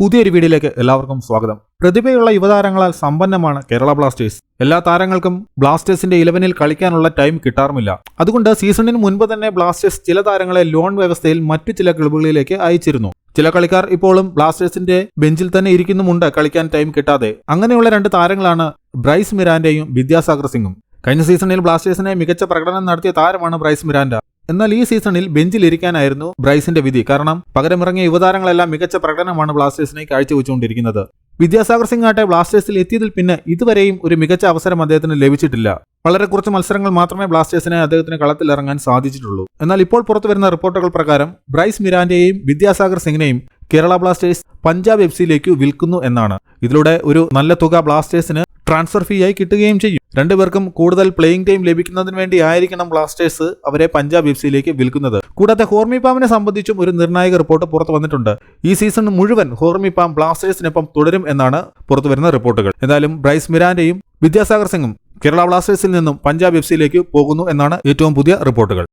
പുതിയൊരു വീഡിയോയിലേക്ക് എല്ലാവർക്കും സ്വാഗതം. പ്രതിഭയുള്ള യുവതാരങ്ങളാൽ സമ്പന്നമാണ് കേരള ബ്ലാസ്റ്റേഴ്സ്. എല്ലാ താരങ്ങൾക്കും ബ്ലാസ്റ്റേഴ്സിന്റെ ഇലവനിൽ കളിക്കാനുള്ള ടൈം കിട്ടാറുമില്ല. അതുകൊണ്ട് സീസണിന് മുൻപ് തന്നെ ബ്ലാസ്റ്റേഴ്സ് ചില താരങ്ങളെ ലോൺ വ്യവസ്ഥയിൽ മറ്റു ചില ക്ലബുകളിലേക്ക് അയച്ചിരുന്നു. ചില കളിക്കാർ ഇപ്പോഴും ബ്ലാസ്റ്റേഴ്സിന്റെ ബെഞ്ചിൽ തന്നെ ഇരിക്കുന്നുമുണ്ട് കളിക്കാൻ ടൈം കിട്ടാതെ. അങ്ങനെയുള്ള രണ്ട് താരങ്ങളാണ് ബ്രൈസ് മിരാന്റെയും വിദ്യാസാഗർ സിംഗും. കഴിഞ്ഞ സീസണിൽ ബ്ലാസ്റ്റേഴ്സിനെ മികച്ച പ്രകടനം നടത്തിയ താരമാണ് ബ്രൈസ് മിരാൻഡ എന്നാൽ ഈ സീസണിൽ ബെഞ്ചിലിരിക്കാനായിരുന്നു ബ്രൈസിന്റെ വിധി. കാരണം പകരമിറങ്ങിയ യുവതാരങ്ങളെല്ലാം മികച്ച പ്രകടനമാണ് ബ്ലാസ്റ്റേഴ്സിനെ കാഴ്ചവെച്ചുകൊണ്ടിരിക്കുന്നത്. വിദ്യാസാഗർ സിംഗ് ആട്ടെ ബ്ലാസ്റ്റേഴ്സിൽ എത്തിയതിൽ പിന്നെ ഇതുവരെയും ഒരു മികച്ച അവസരം അദ്ദേഹത്തിന് ലഭിച്ചിട്ടില്ല. വളരെ കുറച്ച് മത്സരങ്ങൾ മാത്രമേ ബ്ലാസ്റ്റേഴ്സിനെ അദ്ദേഹത്തിന് കളത്തിലിറങ്ങാൻ സാധിച്ചിട്ടുള്ളൂ. എന്നാൽ ഇപ്പോൾ പുറത്തുവരുന്ന റിപ്പോർട്ടുകൾ പ്രകാരം ബ്രൈസ് മിരാന്റെയും വിദ്യാസാഗർ സിംഗിനെയും കേരള ബ്ലാസ്റ്റേഴ്സ് പഞ്ചാബ് എഫ് സിയിലേക്ക് വിൽക്കുന്നു എന്നാണ്. ഇതിലൂടെ ഒരു നല്ല തുക ബ്ലാസ്റ്റേഴ്സിന് ട്രാൻസ്ഫർ ഫീ ആയി കിട്ടുകയും ചെയ്യും. രണ്ടുപേർക്കും കൂടുതൽ പ്ലേയിങ് ടൈം ലഭിക്കുന്നതിന് വേണ്ടി ആയിരിക്കണം ബ്ലാസ്റ്റേഴ്സ് അവരെ പഞ്ചാബ് എഫ് സിയിലേക്ക് വിൽക്കുന്നത്. കൂടാതെ ഹോർമിപാമിനെ സംബന്ധിച്ചും ഒരു നിർണായക റിപ്പോർട്ട് പുറത്തു വന്നിട്ടുണ്ട്. ഈ സീസൺ മുഴുവൻ ഹോർമിപാം ബ്ലാസ്റ്റേഴ്സിനൊപ്പം തുടരും എന്നാണ് പുറത്തുവരുന്ന റിപ്പോർട്ടുകൾ. എന്തായാലും ബ്രൈസ് മിരാന്റെയും വിദ്യാസാഗർ സിംഗും കേരള ബ്ലാസ്റ്റേഴ്സിൽ നിന്നും പഞ്ചാബ് എഫ് സിയിലേക്ക് പോകുന്നു എന്നാണ് ഏറ്റവും പുതിയ റിപ്പോർട്ടുകൾ.